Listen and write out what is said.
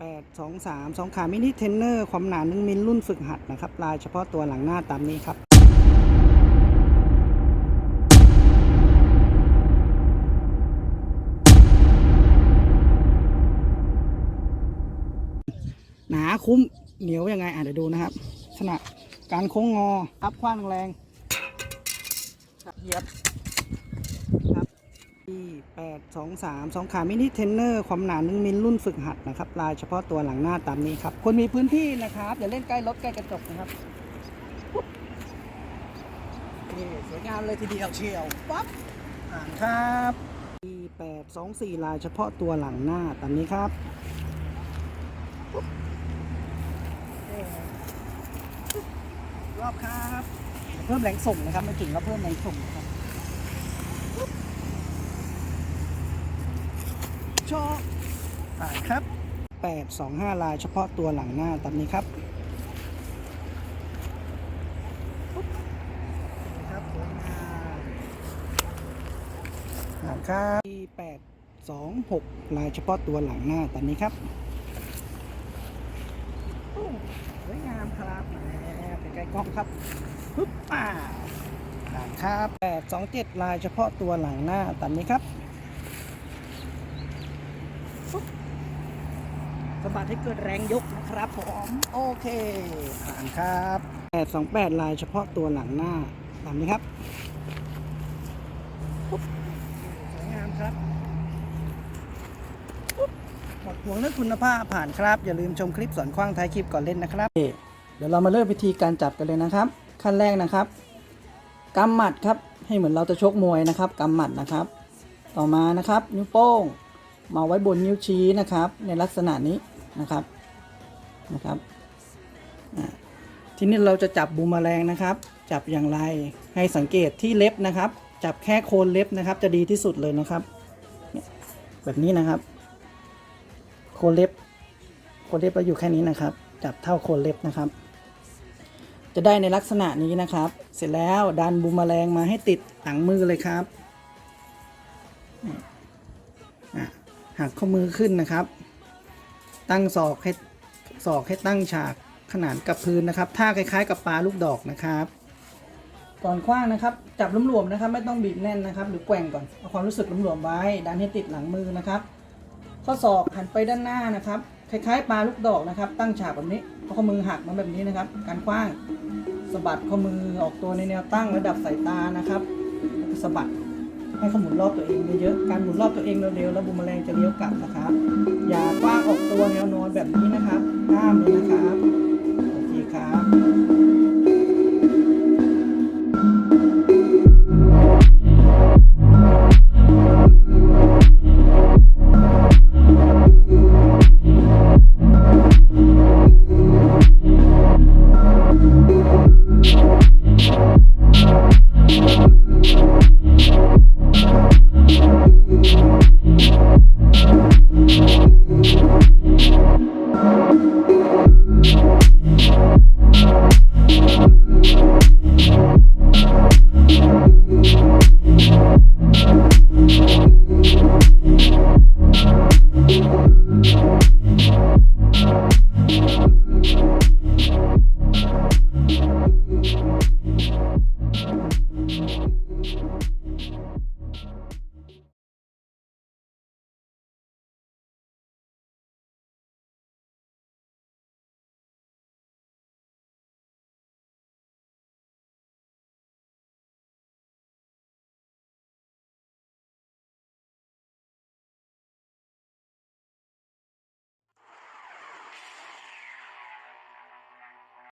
8 2 3 2ขามินิเทนเนอร์ความหนา1มิลรุ่นฝึกหัดนะครับลายเฉพาะตัวหลังหน้าตามนี้ครับหนาคุ้มเหนียวยังไงอะเดี๋ยวดูนะครับลักษณะการโค้งงออัพคว้างแรงเหยียบครับ 8 2 3 2ขามินิเทนเนอร์ความหนา1มิลรุ่นฝึกหัดนะครับลายเฉพาะตัวหลังหน้าตามนี้ครับ คนมีพื้นที่นะครับอย่าเล่นใกล้รถใกล้กระจกนะครับนี่สวยงามเลยทีเดียวเชียวปั๊บอ่านครับ8 2 4 ลายเฉพาะตัวหลังหน้าตามนี้ครับรอบครับ เพิ่มแรงส่งนะครับไม่กิ่งก็เพิ่มแรงส่งนะครับ ชว์อ่าครับ 825 ลายเฉพาะตัวหลังหน้าตามนี้ครับครับสวยงามอ่าครับ826 ลายเฉพาะตัวหลังหน้าตามนี้ครับสวยงามครับแหมเป็นไกลกล้องครับปึ๊บอ่าหลังครับ8 2 7 ลายเฉพาะตัวหลังหน้าตามนี้ครับ สะบัดให้เกิดแรงยกนะครับผมโอเคผ่านครับ8 2 8 ลายเฉพาะตัวหลังหน้าตามนี้ครับปึ๊บสวยงามครับหมดห่วงเรื่องคุณภาพผ่านครับ อย่าลืมชมคลิปสอนคว้างท้ายคลิปก่อนเล่นนะครับ เดี๋ยวเรามาเริ่มวิธีการจับกันเลยนะครับ ขั้นแรกนะครับกำหมัดครับให้เหมือนเราจะชกมวยนะครับกำหมัดนะครับ ต่อมานะครับ นิ้วโป้ง มาไว้บนนิ้วชี้นะครับ ในลักษณะนี้นะครับนะครับทีนี้เราจะจับบูมแมลงนะครับ จับอย่างไรให้สังเกตที่เล็บนะครับ จับแค่โคนเล็บนะครับ จะดีที่สุดเลยนะครับแบบนี้นะครับ โคนเล็บ โคนเล็บเราอยู่แค่นี้นะครับ จับเท่าโคนเล็บนะครับ จะได้ในลักษณะนี้นะครับ เสร็จแล้วดันบูมแมลงมาให้ติดหลังมือเลยครับ หักข้อมือขึ้นนะครับ ตั้งศอกให้ศอกให้ตั้งฉากขนานกับพื้นนะครับท่าคล้ายๆ กับปลาลูกดอกนะครับก่อนคว้างนะครับ จับหลวมๆนะครับ ไม่ต้องบีบแน่นนะครับ หรือแกว่งก่อนเอาความรู้สึกหลวมๆไว้ ดันให้ติดหลังมือนะครับ ข้อศอกหันไปด้านหน้านะครับ คล้ายๆ ปลาลูกดอกนะครับ ตั้งฉากแบบนี้เอาข้อมือหักมาแบบนี้นะครับ การคว้างสะบัดข้อมือออกตัวในแนวตั้งระดับสายตานะครับสะบัด ให้เขาหมุนรอบตัวเองเยอะๆการหมุนรอบตัวเองเร็วๆแล้วบูมแมลงจะเลี้ยวกลับนะครับ